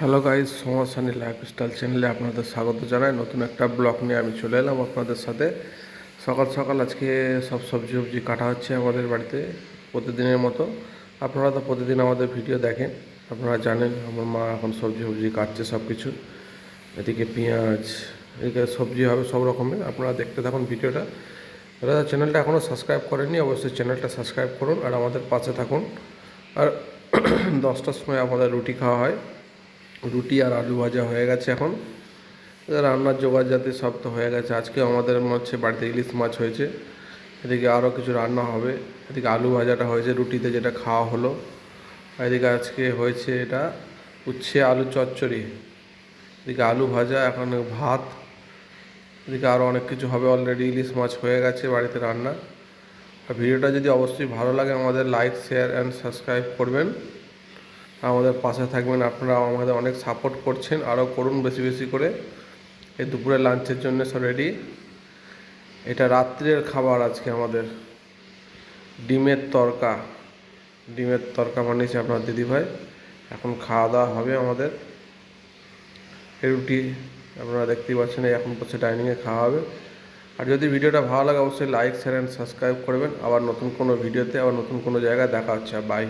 Hello guys সমস্যানি lifestyle চ্যানেলে আপনাদের স্বাগত জানাই। নতুন একটা ব্লগ নিয়ে আমি চলে এলাম আপনাদের সাথে। সকাল সকাল আজকে সব সবজি সবজি কাটা হচ্ছে আমাদের বাড়িতে প্রতিদিনের মতো। আপনারা তো প্রতিদিন আমাদের ভিডিও দেখেন, আপনারা জানেন আমার মা এখন সবজি সবজি কাটছে সব কিছু এদিকে পেঁয়াজ, এদিকে সবজি হবে সব রকমের। আপনারা দেখতে থাকুন ভিডিওটা। যারা চ্যানেলটা এখনও সাবস্ক্রাইব করেনি অবশ্যই চ্যানেলটা সাবস্ক্রাইব করুন আর আমাদের পাশে থাকুন। আর দশটার সময় আমাদের রুটি খাওয়া হয়। রুটি আর আলু ভাজা হয়ে গেছে এখন। রান্নার জোগাড় যাতে সব তো হয়ে গেছে। আজকে আমাদের মনে হচ্ছে বাড়িতে ইলিশ মাছ হয়েছে। এদিকে আরও কিছু রান্না হবে। এদিকে আলু ভাজাটা হয়েছে রুটিতে যেটা খাওয়া হলো। এদিকে আজকে হয়েছে এটা উচ্ছে আলু চচ্চড়ি। এদিকে আলু ভাজা, এখন ভাত। এদিকে আরও অনেক কিছু হবে। অলরেডি ইলিশ মাছ হয়ে গেছে বাড়িতে রান্না। আর ভিডিওটা যদি অবশ্যই ভালো লাগে, আমাদের লাইক শেয়ার অ্যান্ড সাবস্ক্রাইব করবেন। আমাদের পাশে থাকবেন। আপনারা আমাদের অনেক সাপোর্ট করছেন। আরও করুন বেশি বেশি করে। এই দুপুরে লাঞ্চের জন্য সব রেডি এটা রাত্রের খাবার আজকে আমাদের। ডিমের তরকা। ডিমের তরকা বানিয়েছে আপনার দিদিভাই। এখন খাওয়া দাওয়া হবে আমাদের। রুটি আপনারা দেখতেই পাচ্ছেন এখন বসে ডাইনিংয়ে খাওয়া হবে। আর যদি ভিডিওটা ভালো লাগে, অবশ্যই লাইক শেয়ার অ্যান্ড সাবস্ক্রাইব করবেন। আবার নতুন কোনো ভিডিওতে, আবার নতুন কোনো জায়গায় দেখা হচ্ছে। বাই